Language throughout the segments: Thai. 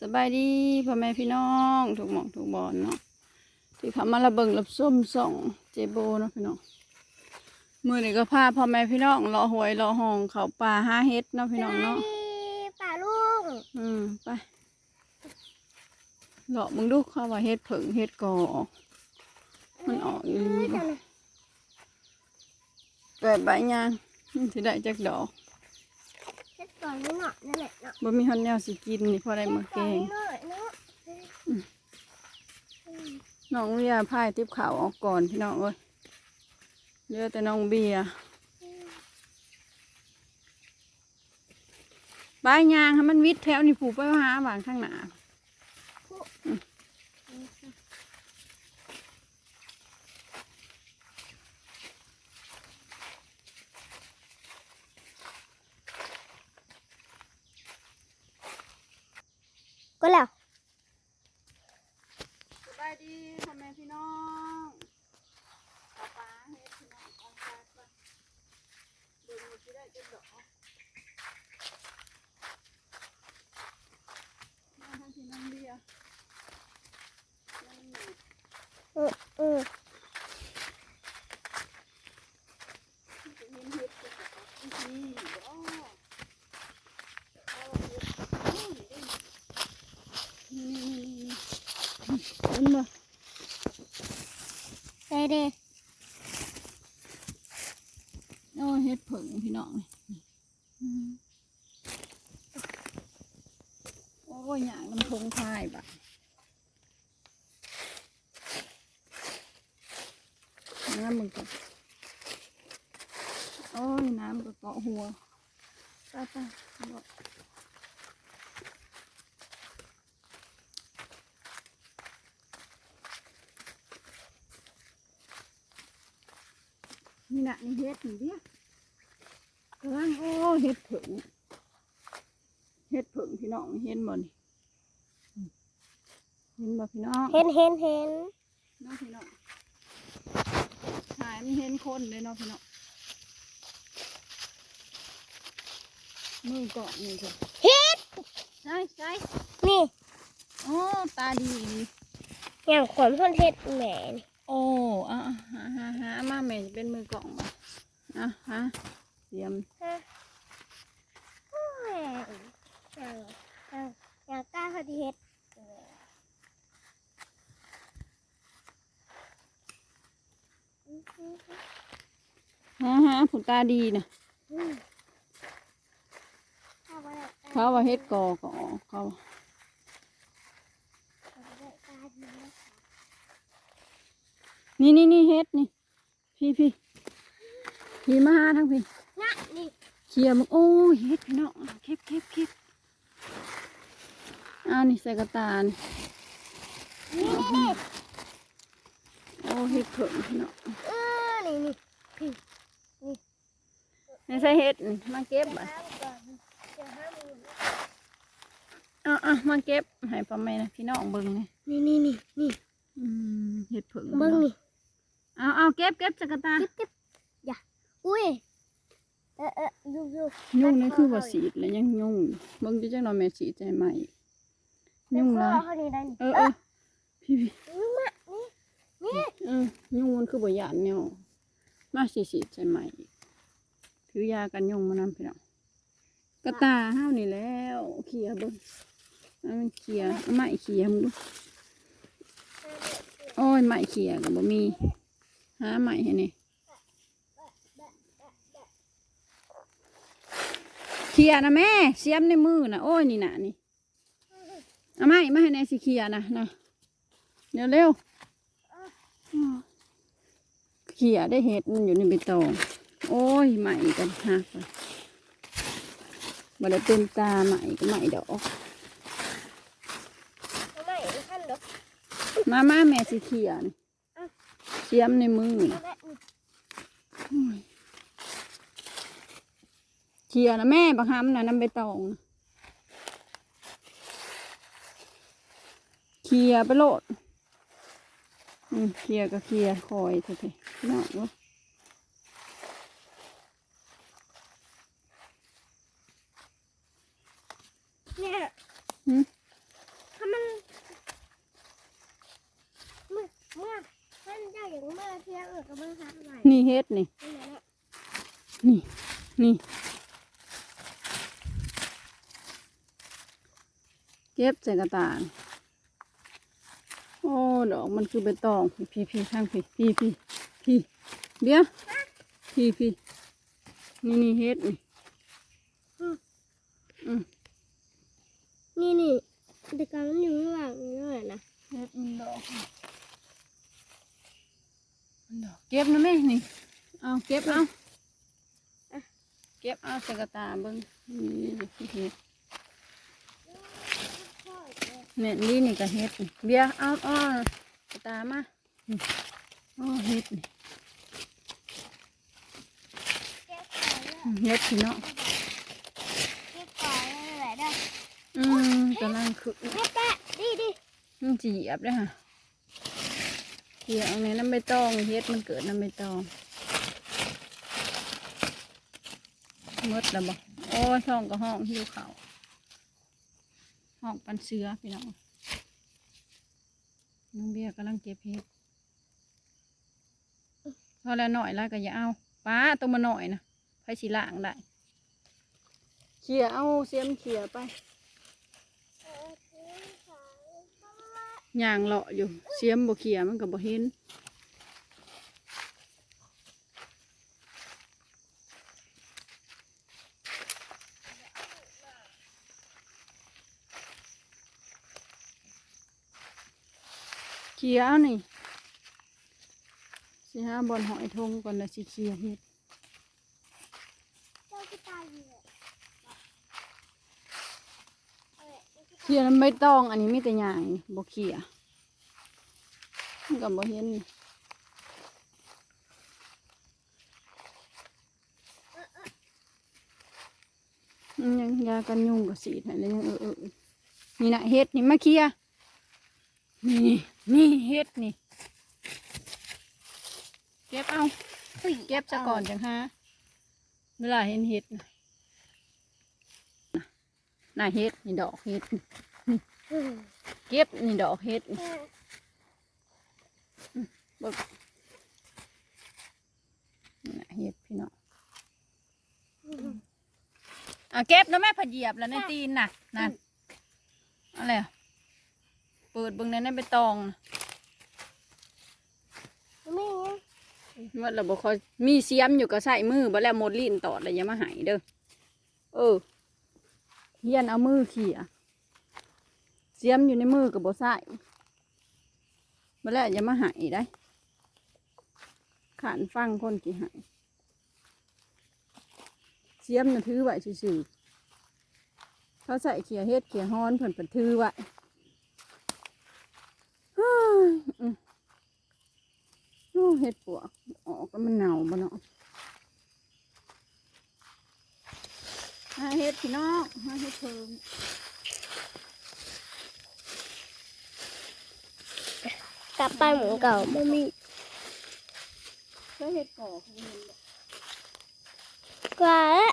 สบายดีพ่อแม่พี่น้องถูกหมองถูกบอลเนาะที่เขามาระเบิงรับส้มส่องเจโบเนาะพี่น้องมือนี่ก็พาพ่อแม่พี่น้องรอหวยรอห้องเขาป่าห้าเฮ็ดเนาะพี่น้องเนาะป่าลุงอืมไปหลอกมึงดูเข้าว่าเฮ็ดผึ่งเฮ็ดกอออกมันออกอีหลีบ่เกิดใบยางมันสิได้จักดอกเฮ็ด ก่อนนิดหน่อยนั่นแหละเนาะบ่มีฮอนแนวสิกินนี่พอได้มาแกงเฮ็ดก่อนนิดหน่อยเนาะน้องเบียร์พายติบขาวออกก่อนพี่น้องเอ้ยเหลือแต่น้องเบียร์บายยางให้มันวิดแถวนี่ผูกไปหาบางข้างหน้า ก็แล้วสบายดีพ่อแม่พี่น้องป้าป้าเฮ็ดพี่น้องของป้าป้าเบิ่งว่าสิได้จักดอกมาทางที่น้องเบียร์นั่นนี่เออเออจะเห็นเฮ็ดจักดอกอีกทีบ่เอาเฮ็ดโอ้ยเด้นี่นี่ๆๆเห็นบ่ ได้ เด้โอ้เฮ็ดผึ่งพี่น้องนี่อืมโอ้ยอย่างน้ำทงพายบะน้ำมึงก็โอ้ยน้ำก็เกาะหัวไปไปบอก นี่น่ะนี่เฮ็ดนี่เดียวกำลังโอ้เฮ็ดผึ่งเฮ็ดผึ่งพี่น้องเห็นบ่นี่อืมเห็นบ่พี่น้องเห็นเห็นเห็นเน้องพี่น้องหายมันเห็นคนเลยเนาะพี่น้องมือเกาะนี่จ้ะเฮ็ดใช่ใช่นี่โอ้ตาดีดีอย่างขวัญคนเฮ็ดแหม่นี่โอ้อะหาหาหามาแม่จะเป็นมือกล่องบ่อะฮะเตรียมอย่างกล้าเขาที่เฮ็ดหาหาผู้ตาดีนะเขาว่าเฮ็ดกอก็อเขานนี่นี่นี่เฮ็ดนี่ พี่พี่พี่มาหาทั้งพี่นะนี่เคลียร์มึงโอ้ยเฮ็ดพี่น้องเก็บเก็บเก็บอ้าวนี่ใส่กระตานี่นี่นี่โอ้เฮ็ดเผิ่งพี่น้องเออนี่นี่ในใส่เฮ็ดนี่มาเก็บอะห้ามก่อนเดี๋ยวห้ามมืออะอะมาเก็บให้พ่อแม่นะพี่น้องเบิ่งนี่นี่นี่นี่นี่อืมเฮ็ดเผิ่งเบิ้งนี่ เอาเอาเก็บเก็บใส่กระตาเก็บเก็บอย่าอุ้ยเออเออยูยูยุ่งนี่คือว่าสีดแล้วยังยุ่งอยู่เบิ่งดิจังหน่อยแม่สีใจใหม่ยุ่งแล้แล้ววเขานี่ได้เออเออพี่พี่นี่มานี่นี่เออยุ่งมันคือบ่หยาดแนวมาสีสีใจใหม่ถือยากันยุ่งมานำพี่น้องกระตาห้าวนี่แล้วเคลียร์เบิ่งเอามันเคลียร์เอาไม้เคลียร์มึงดูโอ้ยไม้เคลียร์ก็บ่มี หาไม้ให้นี่เคลียร์นะแม่เสียมในมือนะโอ้ยนี่น่ะนี่เอาไม้มาให้แน่สิเคลียร์นะนะเร็วเร็วๆเคลียร์ได้เห็ดมันอยู่ในใบตองโอ้ยใหม่กันหักเลยบ่ได้เป็นตาใหม่ก็ใหม่ดอกไม่ขั้นดอกมามาแม่สิเขียน เสียมในมือเขียนะแม่บังคับนะน้ำใบตองเขียไปโลดอืมเขียก็เขียคอยเถอะๆพี่น้องเนี่ยหื นี่เฮ็ดนี่นี่นะนี่ นี่ เก็บใส่กระตาง โอ้ ดอกมันคือใบตอง พี่พี่ข้างพี่พี่พี่พี่เบี้ยพี่พี่นี่นี่เฮ็ดนี่อืมนี่นี่แต่การมันอยู่ข้างหลังนี่เลยนะเฮ็ดมันดอก มันดอกเก็บนะแม่นี่ เอาเก็บเอาเก็บเอาใส่กระตาเบิ้งนี่นี่เฮ็ดเนี่ยนี่นี่ก็เฮ็ดนี่เบียร์เอาอ้อกระตามานี่อ้อเฮ็ดนี่เก็บก่อนแล้วอืมเฮ็ดพี่เนาะเก็บก่อนแล้วแหละเด้ออืมกำลังคือแม่แป๊ะดีดิมันจีเหยียบเลยค่ะ เหยียบเอาในน้ำใบตองเฮ็ดมันเกิดน้ำใบตองมดแล้วบ่โอ้ยท้องก็ห้องหิวเขาห้องปันเสือพี่น้องน้องเบียกำลังเก็บเฮ็ดพอแล้วหน่อยแล้วก็อย่าเอาป้าตัวมาหน่อยนะไผสิล่างได้เขี่ยเอาเสียมเขี่ยไป ย่างเลาะอยู่เสียมบ่เขียมันก็บ่เห็นเขียเอานี่สิหาบอนหอยทงก่อนแล้วสิเขียเฮ็ด เจ้าที่ตายอยู่เลยเอ้ย เขียมันไม่ต้อง อันนี้มีแต่ย่างนี่บ่เขียมันก็บ่เห็นยังยากันยุงกับสีดให้แล้วยังเออเออนี่นะเฮ็ดนี่มาเคียนี่นี่เฮ็ดนี่ เก็บเอาเก็บซะก่อนจังฮะเวลาเห็นเฮ็ดนะ น่ะเฮ็ดนี่ดอกเฮ็ดนี่อืมเก็บนี่ดอกเฮ็ดนี่อืมเบิกนี่น่ะเฮ็ดพี่น้องอืมอะเก็บแล้วแม่ผดเหยียบแล้วในตีนน่ะนั่นอะไรอะเปิดเบิ่งในนั้นไปตองน่ะไม่ไงว่าเราบอกเขามีเสียมอยู่ก็ใส่มือบ่แล้วหมดลิ้นตอดแล้วอย่ามาใหายเด้อเออ เฮียนเอามือเขี่ยเสียมอยู่ในมือก็บ่ใส่บ่แล้วอย่ามาหายได้ขานฟังคนกี่หายเสียมน่ะถือไว้ซื่อๆเขาใส่เขี่ยเฮ็ดเขี่ยฮ้อนเพิ่นเพิ่นถือไว้เฮ้ยโอ้เห็ดปวกออกก็มันหนาวบ่เนาะ หาเห็ดพี่น้องหาเห็ดเพิ่มกลับไปเหมือนเก่าไม่มีก็เห็ดก่อของมันบ่กว่าแล้ว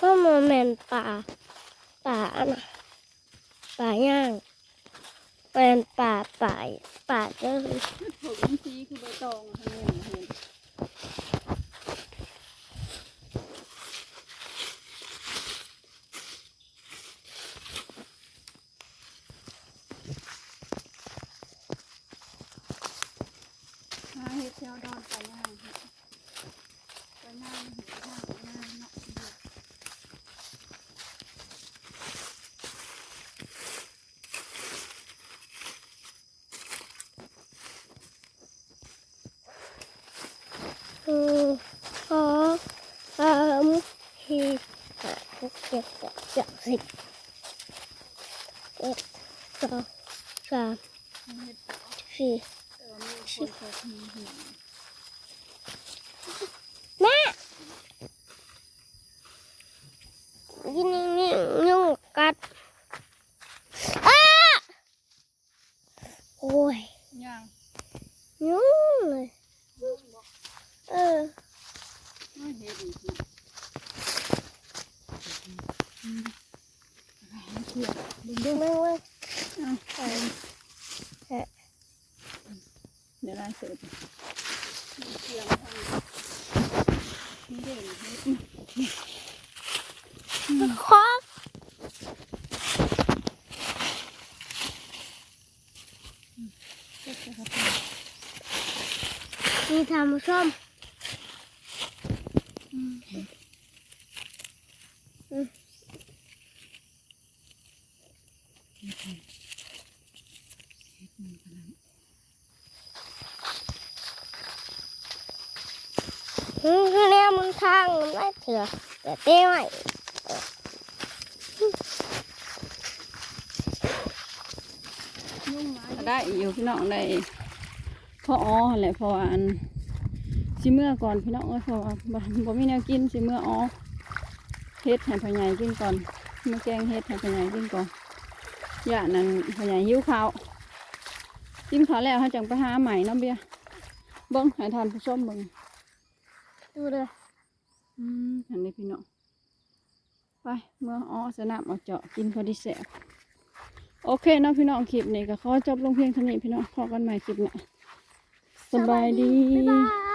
ก็มาแมนป่าป่าอะน่ะป่าย่างเป็นป่าป่าป่าเจ้าเห็ดเพิ่มสีคือใบตองอะทั้งนั้นเห็นหาเห็ดแถวดอนไปย่างเห็ดไปย่างเห็ดย่างย่างเนาะ อืมสองสามสี่ห้าหก เจ็ดแปดเก้าสิบเจ็ดสองสามสี่สิบต่ว่ามีคนเคยมีเห็ด แม่ยินนี่ยุ่งกัดอ้าโอ้ย ย่าง ยุ่งเลยเออ ไม่เห็ดอีกนะอืมอะไรเขียดเบิ่งเด้อไม่เว้ยเอาเออเดี๋ยวไล่เสิร์ฟคอกนี่ทำส้มอืมแนวมันทางมันไม่ เถื่อแต่เต้ไม่ได้อยู่พี่น้องได้พ่ออ๋อหั่นแหละเพออันสิเมื่อก่อนพี่น้องเอ้ยเพราะว่าบ่บ่มีแนวกินสิเมื่ออ๋อเฮ็ดให้พ่อใหญ่กินก่อนมาแกงเฮ็ดให้พ่อใหญ่กินก่อนอย่านั้นพ่อใหญ่หิวข้าวกินข้าวแล้วให้จังไปหาใหม่เน้ำเบียร์เบิ่งให้ทานผู้ชมเบิ่งดูเลย อืมอันนี้พี่น้องไปเมื่ออ้อสนามเอาเจาะกินพอดีแสบโอเคเนาะพี่น้องคลิปนี้ก็ขอจบลงเพียงเท่านี้พี่น้องพอกันใหม่คลิปหน้าสบายดี บ๊ายบาย